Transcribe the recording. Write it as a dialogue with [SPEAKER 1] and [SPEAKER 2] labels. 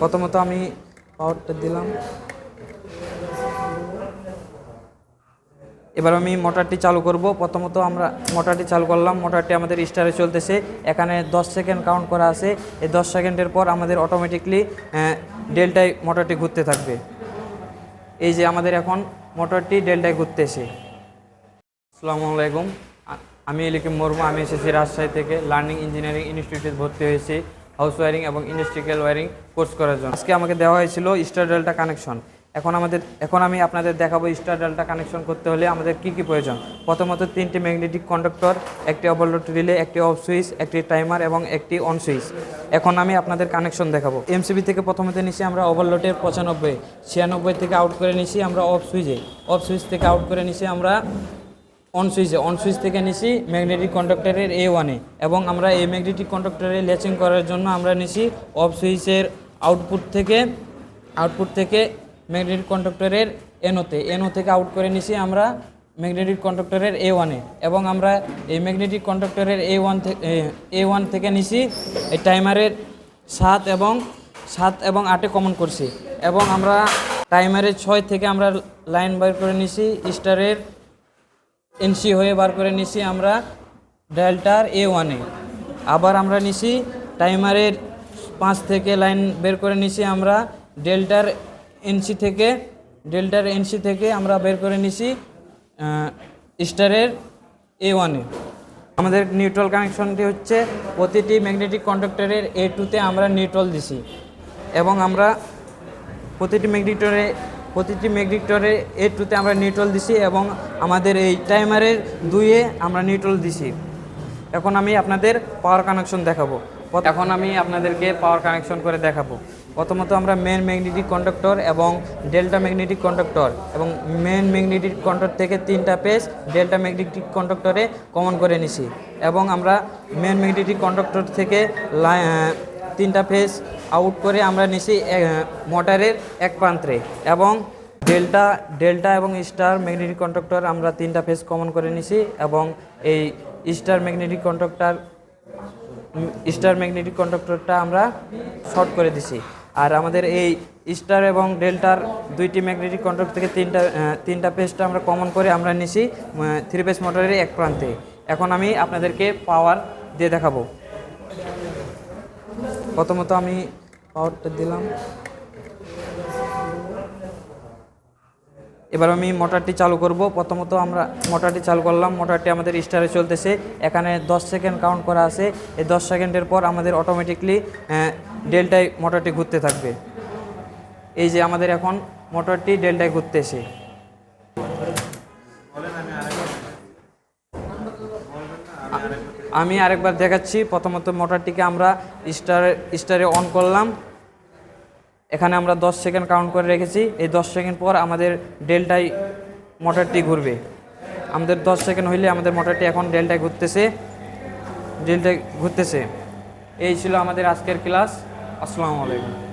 [SPEAKER 1] প্রথমত আমি পাওয়ারটা দিলাম। এবার আমি মোটরটি চালু করব। প্রথমত আমরা মোটরটি চালু করলাম। মোটরটি আমাদের স্টারে চলতেছে। এখানে 10 সেকেন্ড কাউন্ট করা আছে। এই 10 সেকেন্ডের পর আমাদের অটোমেটিকলি ডেল্টায় মোটরটি ঘুরতে থাকবে। এই যে আমাদের এখন মোটরটি ডেল্টায় ঘুরতেছে। আসসালামু আলাইকুম। আমি এলিকিম মুর্মু। আমি এসেছি রাজশাহী থেকে। লার্নিং ইঞ্জিনিয়ারিং ইনস্টিটিউটে ভর্তি হয়েছি। হাউস ওয়ারিং এবং ইন্ডাস্ট্রিয়াল ওয়ারিং কোর্স করার জন্য। আজকে আমাকে দেওয়া হয়েছিল স্টার ডেল্টা কানেকশন। এখন আমাদের এখন আমি আপনাদের দেখাবো স্টার ডেল্টা কানেকশন করতে হলে আমাদের কি কি প্রয়োজন। প্রথমত তিনটি ম্যাগনেটিক কন্ডাক্টর, একটি ওভারলোড রিলে, একটি অফ সুইচ, একটি টাইমার এবং একটি অন সুইচ। এখন আমি আপনাদের কানেকশন দেখাবো। এমসিবি থেকে প্রথমত নিছি আমরা ওভারলোডের পঁচানব্বই, ছিয়ানব্বই থেকে আউট করে নিছি আমরা অফ সুইচে। অফ সুইচ থেকে আউট করে নিছি আমরা অন সুইচে অন সুইচ থেকে নিছি ম্যাগনেটিক কন্ডাক্টরের এ। ওয়ানে এবং আমরা এই ম্যাগনেটিক কন্ডাক্টরে লেচিং করার জন্য আমরা নিছি অফ সুইচের আউটপুট থেকে আউটপুট থেকে ম্যাগনেটিক কন্ডাক্টরের এনোতে এনও থেকে আউট করে নিছি আমরা ম্যাগনেটিক কন্ডাক্টরের এ। ওয়ানে এবং আমরা এই ম্যাগনেটিক কন্ডাক্টরের এ ওয়ান থেকে এ ওয়ান থেকে নিছি এই টাইমারের সাত এবং সাত এবং আটে কমন করছি। এবং আমরা টাইমারের ছয় থেকে আমরা লাইন বের করে নিছি স্টারের এনসি হয়ে বার করে নিছি আমরা ডেল্টার এ ওয়ানে। আবার আমরা নিছি টাইমারের পাঁচ থেকে লাইন বের করে নিছি আমরা ডেল্টার এনসি থেকে, ডেল্টার এনসি থেকে আমরা বের করে নিছি স্টারের এ ওয়ানে। আমাদের নিউট্রাল কানেকশনটি হচ্ছে প্রতিটি ম্যাগনেটিক কন্ডাক্টরের এ টুতে আমরা নিউট্রাল দিছি এবং আমরা প্রতিটি ম্যাগনেটরে প্রতিটি ম্যাগনেটরে এ টুতে আমরা নিউট্রাল দিছি এবং আমাদের এই টাইমারের দুইয়ে আমরা নিউট্রাল দিছি। এখন আমি আপনাদের পাওয়ার কানেকশন দেখাবো। এখন আমি আপনাদেরকে পাওয়ার কানেকশন করে দেখাবো। প্রথমত আমরা মেন ম্যাগনেটিক কন্ডাক্টর এবং ডেল্টা ম্যাগনেটিক কন্ডাক্টর এবং মেন ম্যাগনেটিক কন্ডাক্টর থেকে তিনটা পেজ ডেল্টা ম্যাগনেটিক কন্ডাক্টরে কমন করে নিছি। এবং আমরা মেন ম্যাগনেটিক কন্ডাক্টর থেকে তিনটা ফেজ আউট করে আমরা নিছি মোটরের এক প্রান্তে এবং ডেল্টা ডেল্টা এবং স্টার ম্যাগনেটিক কন্ডাক্টর আমরা তিনটা ফেজ কমন করে নিছি এবং এই star magnetic conductor star magnetic কন্ডাক্টরটা আমরা শর্ট করে দিছি। আর আমাদের এই স্টার এবং ডেল্টার দুইটি ম্যাগনেটিক কন্ডাক্টর থেকে তিনটা তিনটা পেজটা আমরা কমন করে আমরা নিছি থ্রি পেজ মোটরের এক প্রান্তে। এখন আমি আপনাদেরকে পাওয়ার দিয়ে দেখাবো। প্রথমত আমি পাওয়ারটা দিলাম। এবার আমি মোটরটি চালু করব। প্রথমত আমরা মোটরটি চালু করলাম। মোটরটি আমাদের স্টারে চলতেছে। এখানে 10 সেকেন্ড কাউন্ট করা আছে। এই 10 সেকেন্ডের পর আমাদের অটোমেটিকলি ডেল্টায় মোটরটি ঘুরতে থাকবে। এই যে আমাদের এখন মোটরটি ডেল্টায় ঘুরতেছে। আমি আরেকবার দেখাচ্ছি। প্রথমত মোটরটিকে আমরা স্টারে স্টারে অন করলাম। এখানে আমরা 10 সেকেন্ড কাউন্ট করে রেখেছি। এই 10 সেকেন্ড পর আমাদের ডেল্টায় মোটরটি ঘুরবে। আমাদের 10 সেকেন্ড হইলে আমাদের মোটরটি এখন ডেল্টায় ঘুরতেছে। ডেল্টায় ঘুরতেছে। এই ছিল আমাদের আজকের ক্লাস। আসসালামু আলাইকুম।